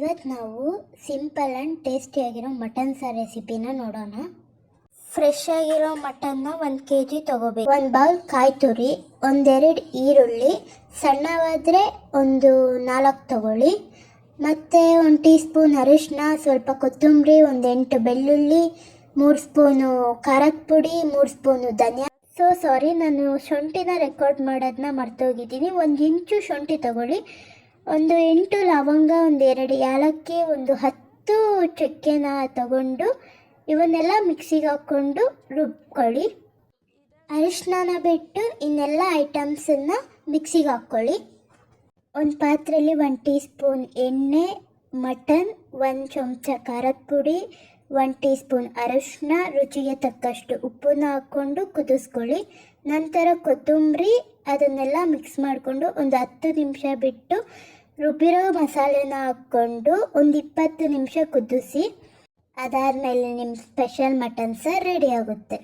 ಇವತ್ತು ನಾವು simple and ಟೇಸ್ಟಿಯಾಗಿರೋ ಮಟನ್ ಸಾರು ರೆಸಿಪಿನ ನೋಡೋಣ. ಫ್ರೆಶ್ ಆಗಿರೋ ಮಟನ್ನ ಒಂದು ಕೆ ಜಿ ತೊಗೋಬೇಕು. ಒಂದು ಬೌಲ್ ಕಾಯಿ ತುರಿ, ಒಂದೆರಡು ಈರುಳ್ಳಿ, ಸಣ್ಣವಾದರೆ ಒಂದು ನಾಲ್ಕು ತಗೊಳ್ಳಿ. ಮತ್ತು ಒಂದು ಟೀ ಸ್ಪೂನ್ ಅರಿಶಿನ ಸ್ವಲ್ಪ ಕೊತ್ತಂಬರಿ, ಒಂದು ಎಂಟು ಬೆಳ್ಳುಳ್ಳಿ, ಮೂರು ಸ್ಪೂನು ಖಾರದ ಪುಡಿ, ಮೂರು ಸ್ಪೂನು ಧನಿಯಾ ಸೊ ಸಾರಿ ನಾನು ಶುಂಠಿನ ರೆಕಾರ್ಡ್ ಮಾಡೋದನ್ನ ಮರ್ತೋಗಿದ್ದೀನಿ. ಒಂದು ಇಂಚು ಶುಂಠಿ ತಗೊಳ್ಳಿ. ಒಂದು ಎಂಟು ಲವಂಗ, ಒಂದು ಎರಡು ಏಲಕ್ಕಿ, ಒಂದು ಹತ್ತು ಚಕ್ಕೆನ ತಗೊಂಡು ಇವನ್ನೆಲ್ಲ ಮಿಕ್ಸಿಗೆ ಹಾಕ್ಕೊಂಡು ರುಬ್ಕೊಳ್ಳಿ. ಅರಿಶಿನ ಬಿಟ್ಟು ಇನ್ನೆಲ್ಲ ಐಟಮ್ಸನ್ನು ಮಿಕ್ಸಿಗೆ ಹಾಕ್ಕೊಳ್ಳಿ. ಒಂದು ಪಾತ್ರೆಯಲ್ಲಿ ಒನ್ ಟೀ ಸ್ಪೂನ್ ಎಣ್ಣೆ, ಮಟನ್, ಒಂದು ಚಮಚ ಖಾರದ ಪುಡಿ ಒನ್ ಟೀ ಸ್ಪೂನ್ ಅರಿಶಿನ ರುಚಿಗೆ ತಕ್ಕಷ್ಟು ಉಪ್ಪನ್ನು ಹಾಕ್ಕೊಂಡು ಕುದಿಸ್ಕೊಳ್ಳಿ. ನಂತರ ಕೊತ್ತಂಬರಿ ಅದನ್ನೆಲ್ಲ ಮಿಕ್ಸ್ ಮಾಡಿಕೊಂಡು ಒಂದು ಹತ್ತು ನಿಮಿಷ ಬಿಟ್ಟು ರುಬ್ಬಿರೋ ಮಸಾಲೆನ ಹಾಕ್ಕೊಂಡು ಒಂದು ಇಪ್ಪತ್ತು ನಿಮಿಷ ಕುದಿಸಿ ಅದಾದಮೇಲೆ ನಿಮ್ಮ ಸ್ಪೆಷಲ್ ಮಟನ್ ಸಾರು ರೆಡಿ ಆಗುತ್ತೆ.